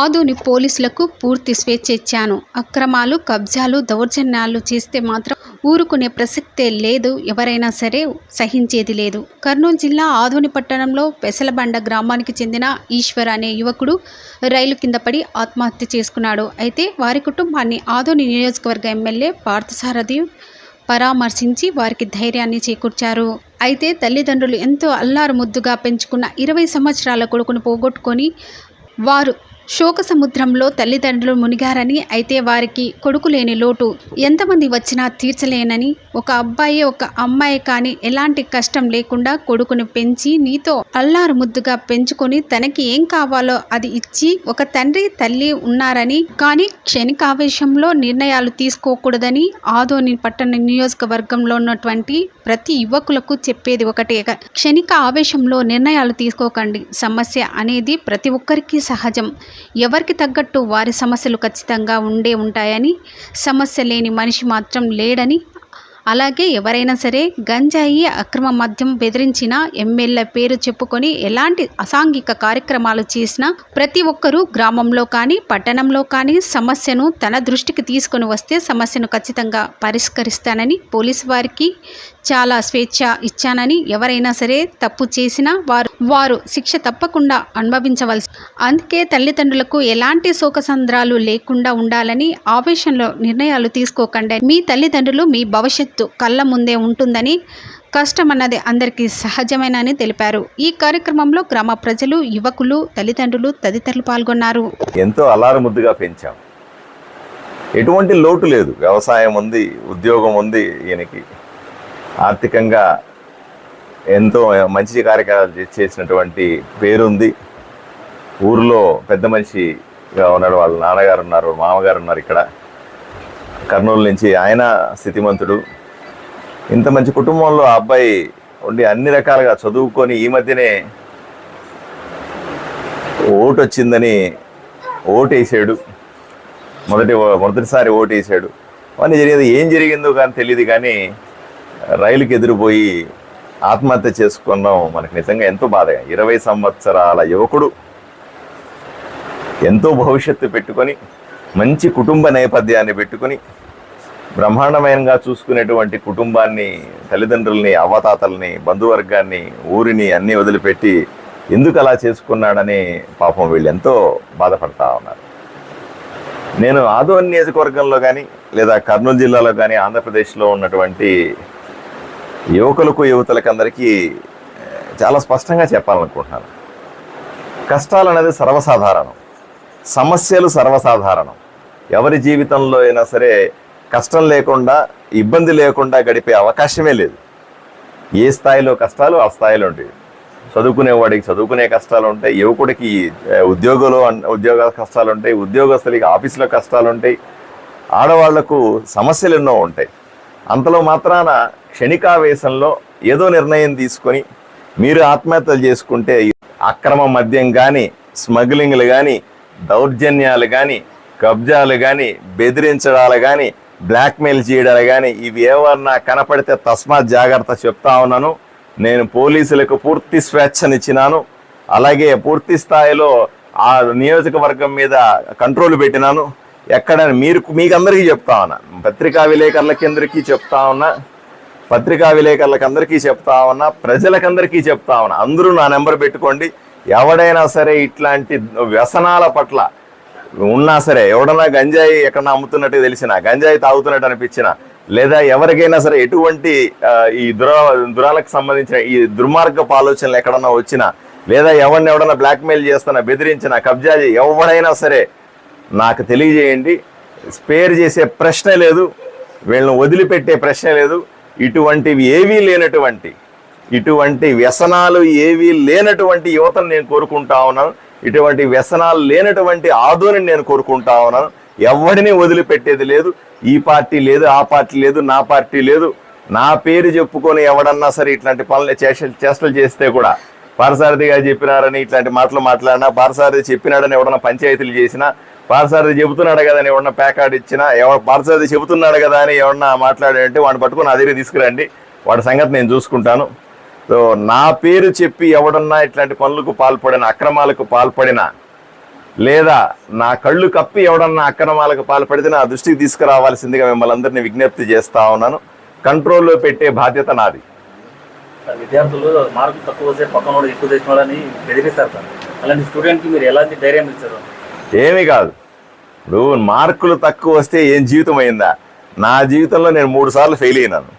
ఆదుని పోలీసులకు పూర్తి స్వేచ్ఛ ఇచ్చాను. అక్రమాలు కబ్జాలు దౌర్జన్యాలు చేస్తే మాత్రం ఊరుకునే ప్రసక్తే లేదు. ఎవరైనా సరే సహించేది లేదు. కర్నూలు జిల్లా ఆదోని పట్టణంలో పెసలబండ గ్రామానికి చెందిన ఈశ్వర్ అనే యువకుడు రైలు కింద పడి ఆత్మహత్య చేసుకున్నాడు. అయితే వారి కుటుంబాన్ని ఆదోని నియోజకవర్గ ఎమ్మెల్యే పార్థసారథి పరామర్శించి వారికి ధైర్యాన్ని చేకూర్చారు. అయితే తల్లిదండ్రులు ఎంతో అల్లారు ముద్దుగా పెంచుకున్న ఇరవై సంవత్సరాల కొడుకును పోగొట్టుకొని వారు శోక సముద్రంలో తల్లిదండ్రులు మునిగారని అయితే వారికి కొడుకు లేని లోటు. ఎంతమంది వచ్చినా తీర్చలేనని ఒక అబ్బాయి ఒక అమ్మాయి కానీ ఎలాంటి కష్టం లేకుండా కొడుకుని పెంచి నీతో అల్లారు ముద్దుగా పెంచుకొని తనకి ఏం కావాలో అది ఇచ్చి ఒక తండ్రి తల్లి ఉన్నారని కానీ క్షణికావేశంలో నిర్ణయాలు తీసుకోకూడదని ఆదోని పట్టణ నియోజకవర్గంలో ఉన్నటువంటి ప్రతి యువకులకు చెప్పేది ఒకటే. క్షణిక ఆవేశంలో నిర్ణయాలు తీసుకోకండి. సమస్య అనేది ప్రతి ఒక్కరికి సహజం. ఎవరికి తగ్గట్టు వారి సమస్యలు ఖచ్చితంగా ఉండే ఉంటాయని సమస్య లేని మనిషి మాత్రం లేడని అలాగే ఎవరైనా సరే గంజాయి అక్రమ మద్యం బెదిరించిన ఎమ్మెల్యే పేరు చెప్పుకొని ఎలాంటి అసాంఘిక కార్యక్రమాలు చేసినా ప్రతి ఒక్కరూ గ్రామంలో కానీ పట్టణంలో కానీ సమస్యను తన దృష్టికి తీసుకొని వస్తే సమస్యను ఖచ్చితంగా పరిష్కరిస్తానని పోలీసు వారికి చాలా స్వేచ్ఛ ఇచ్చానని ఎవరైనా సరే తప్పు చేసినా వారు వారు శిక్ష తప్పకుండా అనుభవించవలసి అందుకే తల్లిదండ్రులకు ఎలాంటి శోకసంద్రాలు లేకుండా ఉండాలని ఆవేశంలో నిర్ణయాలు తీసుకోకండి. మీ తల్లిదండ్రులు మీ భవిష్యత్ భవిష్యత్తు కళ్ళ ముందే ఉంటుందని కష్టం అన్నది అందరికీ సహజమేనని తెలిపారు. ఈ కార్యక్రమంలో గ్రామ ప్రజలు యువకులు తల్లిదండ్రులు తదితరులు పాల్గొన్నారు. ఎంతో అలారముద్దుగా పెంచాం. ఎటువంటి లోటు లేదు. వ్యవసాయం ఉంది ఉద్యోగం ఉంది ఈయనకి. ఆర్థికంగా ఎంతో మంచి కార్యక్రమాలు చేసినటువంటి పేరుంది. ఊరిలో పెద్ద మనిషిగా ఉన్నాడు వాళ్ళ నాన్నగారు ఉన్నారు మామగారు ఉన్నారు ఇక్కడ. కర్నూలు నుంచి ఆయన స్థితిమంతుడు. ఇంత మంచి కుటుంబంలో ఆ అబ్బాయి ఉండి అన్ని రకాలుగా చదువుకొని ఈ మధ్యనే ఓటు వచ్చిందని ఓటు వేసాడు మొదటి మొదటిసారి ఓటు వేసాడు అవన్నీ జరిగింది. ఏం జరిగిందో కానీ తెలియదు కానీ రైలుకి ఎదిరిపోయి ఆత్మహత్య చేసుకున్నాం. మనకు నిజంగా ఎంతో బాధ ఇరవై సంవత్సరాల యువకుడు ఎంతో భవిష్యత్తు పెట్టుకొని మంచి కుటుంబ నేపథ్యాన్ని పెట్టుకొని బ్రహ్మాండమయంగా చూసుకునేటువంటి కుటుంబాన్ని తల్లిదండ్రుల్ని అవతాతల్ని బంధువర్గాన్ని ఊరిని అన్నీ వదిలిపెట్టి ఎందుకు అలా చేసుకున్నాడని పాపం వీళ్ళు ఎంతో బాధపడతా ఉన్నారు. నేను ఆదోని నియోజకవర్గంలో కానీ లేదా కర్నూలు జిల్లాలో కానీ ఆంధ్రప్రదేశ్లో ఉన్నటువంటి యువకులకు యువతులకు అందరికీ చాలా స్పష్టంగా చెప్పాలనుకుంటున్నాను. కష్టాలు అనేది సర్వసాధారణం. సమస్యలు సర్వసాధారణం. ఎవరి జీవితంలో అయినా సరే కష్టం లేకుండా ఇబ్బంది లేకుండా గడిపే అవకాశమే లేదు. ఏ స్థాయిలో కష్టాలు ఆ స్థాయిలో ఉంటాయి. చదువుకునేవాడికి చదువుకునే కష్టాలు ఉంటాయి యువకుడికి ఉద్యోగంలో ఉద్యోగ కష్టాలు ఉంటాయి ఉద్యోగస్తులకి ఆఫీసులో కష్టాలు ఉంటాయి ఆడవాళ్ళకు సమస్యలు ఎన్నో ఉంటాయి. అంతలో మాత్రాన క్షణికావేశంలో ఏదో నిర్ణయం తీసుకొని మీరు ఆత్మహత్యలు చేసుకుంటే అక్రమ మద్యం కానీ స్మగ్లింగ్లు కానీ దౌర్జన్యాలు కానీ కబ్జాలు కానీ బెదిరించడాలు కానీ బ్లాక్మెయిల్ చేయడాలు కానీ ఇవి ఏమన్నా కనపడితే తస్మాత్ జాగ్రత్త చెప్తా ఉన్నాను. నేను పోలీసులకు పూర్తి స్వేచ్ఛనిచ్చినాను. అలాగే పూర్తి స్థాయిలో ఆ నియోజకవర్గం మీద కంట్రోల్ పెట్టినాను. ఎక్కడ మీరు మీకు అందరికీ చెప్తా ఉన్నా. పత్రికా విలేకరులకి చెప్తా ఉన్నా. పత్రికా విలేకరులకు అందరికీ చెప్తా ఉన్నా. ప్రజలకందరికీ చెప్తా ఉన్నా. అందరూ నా నెంబర్ పెట్టుకోండి. ఎవడైనా సరే ఇట్లాంటి వ్యసనాల పట్ల ఉన్నా సరే ఎవడన్నా గంజాయి ఎక్కడన్నా అమ్ముతున్నట్టు తెలిసినా గంజాయి తాగుతున్నట్టు అనిపించిన లేదా ఎవరికైనా సరే ఎటువంటి ఈ దుర దురాలకు సంబంధించిన ఈ దుర్మార్గపు ఆలోచనలు ఎక్కడన్నా వచ్చినా లేదా ఎవరిని ఎవడన్నా బ్లాక్మెయిల్ చేస్తున్నా బెదిరించిన కబ్జా ఎవడైనా సరే నాకు తెలియజేయండి. స్పేర్ చేసే ప్రశ్న లేదు వీళ్ళని వదిలిపెట్టే ప్రశ్న లేదు. ఇటువంటివి ఏవీ లేనటువంటి ఇటువంటి వ్యసనాలు ఏవీ లేనటువంటి యువతను నేను కోరుకుంటా ఉన్నాను. ఇటువంటి వ్యసనాలు లేనటువంటి ఆదోని నేను కోరుకుంటా ఉన్నాను. ఎవడిని వదిలిపెట్టేది లేదు. ఈ పార్టీ లేదు ఆ పార్టీ లేదు నా పార్టీ లేదు. నా పేరు చెప్పుకొని ఎవడన్నా సరే ఇట్లాంటి పనులు చేష్టలు చేస్తే కూడా పారసారథిగా చెప్పినారని ఇట్లాంటి మాటలు మాట్లాడినా పారసారథి చెప్పినాడని ఎవడన్నా పంచాయతీలు చేసినా పారసారథి చెబుతున్నాడు కదా అని ఎవడన్నా ప్యాకార్డ్ ఇచ్చినా ఎవరు పారసారథి చెబుతున్నాడు కదా అని ఎవడన్నా మాట్లాడాడంటే వాడిని పట్టుకుని నా తీసుకురండి. వాడి సంగతి నేను చూసుకుంటాను. సో నా పేరు చెప్పి ఎవడన్నా ఇట్లాంటి పనులకు పాల్పడిన అక్రమాలకు పాల్పడిన లేదా నా కళ్ళు కప్పి ఎవడన్నా అక్రమాలకు పాల్పడితే నా దృష్టికి తీసుకురావాల్సిందిగా మిమ్మల్ని అందరినీ విజ్ఞప్తి చేస్తా ఉన్నాను. కంట్రోల్లో పెట్టే బాధ్యత నాది. విద్యార్థులు మార్కులు తక్కువ వస్తే పక్కన ఎక్కువ తెచ్చిన వాళ్ళని బెదిరిస్తారు సార్. అలాంటి స్టూడెంట్కి మీరు ఎలాంటి ధైర్యం ఇచ్చారు? ఏమీ కాదు. ఇప్పుడు మార్కులు తక్కువ వస్తే ఏం జీవితం అయిందా? నా జీవితంలో నేను మూడు సార్లు ఫెయిల్ అయినాను.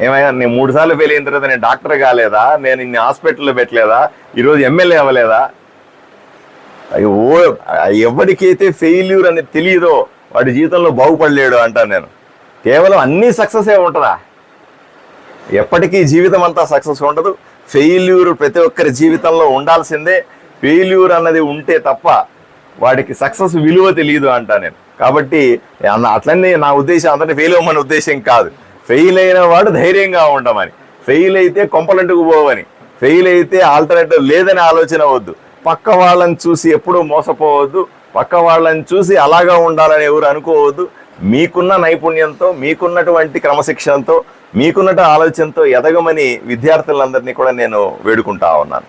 ఏమైనా నేను మూడు సార్లు ఫెయిల్ అయిన తర్వాత నేను డాక్టర్ కాలేదా? నేను ఇన్ని హాస్పిటల్లో పెట్టలేదా? ఈరోజు ఎమ్మెల్యే అవ్వలేదా? అయ్యో, ఓ ఎవరికైతే ఫెయిల్యూర్ అనేది తెలియదో వాడి జీవితంలో బాగుపడలేడు అంటాను నేను. కేవలం అన్ని సక్సెస్ ఏ ఉంటుందా? ఎప్పటికీ జీవితం అంతా సక్సెస్ ఉండదు. ఫెయిల్యూర్ ప్రతి ఒక్కరి జీవితంలో ఉండాల్సిందే. ఫెయిల్యూర్ అన్నది ఉంటే తప్ప వాడికి సక్సెస్ విలువ తెలియదు అంటా నేను. కాబట్టి అన్న- అట్లనే నా ఉద్దేశం అందరినీ ఫెయిల్ అవ్వమని ఉద్దేశం కాదు. ఫెయిల్ అయిన వాడు ధైర్యంగా ఉండమని. ఫెయిల్ అయితే కొంపలంటుకు పోవని. ఫెయిల్ అయితే ఆల్టర్నేటివ్ లేదని ఆలోచన వద్దు. పక్క వాళ్ళని చూసి ఎప్పుడూ మోసపోవద్దు. పక్క వాళ్ళని చూసి అలాగా ఉండాలని ఎవరు అనుకోవద్దు. మీకున్న నైపుణ్యంతో మీకున్నటువంటి క్రమశిక్షణతో మీకున్నట్టు ఆలోచనతో ఎదగమని విద్యార్థులందరినీ కూడా నేను వేడుకుంటా ఉన్నాను.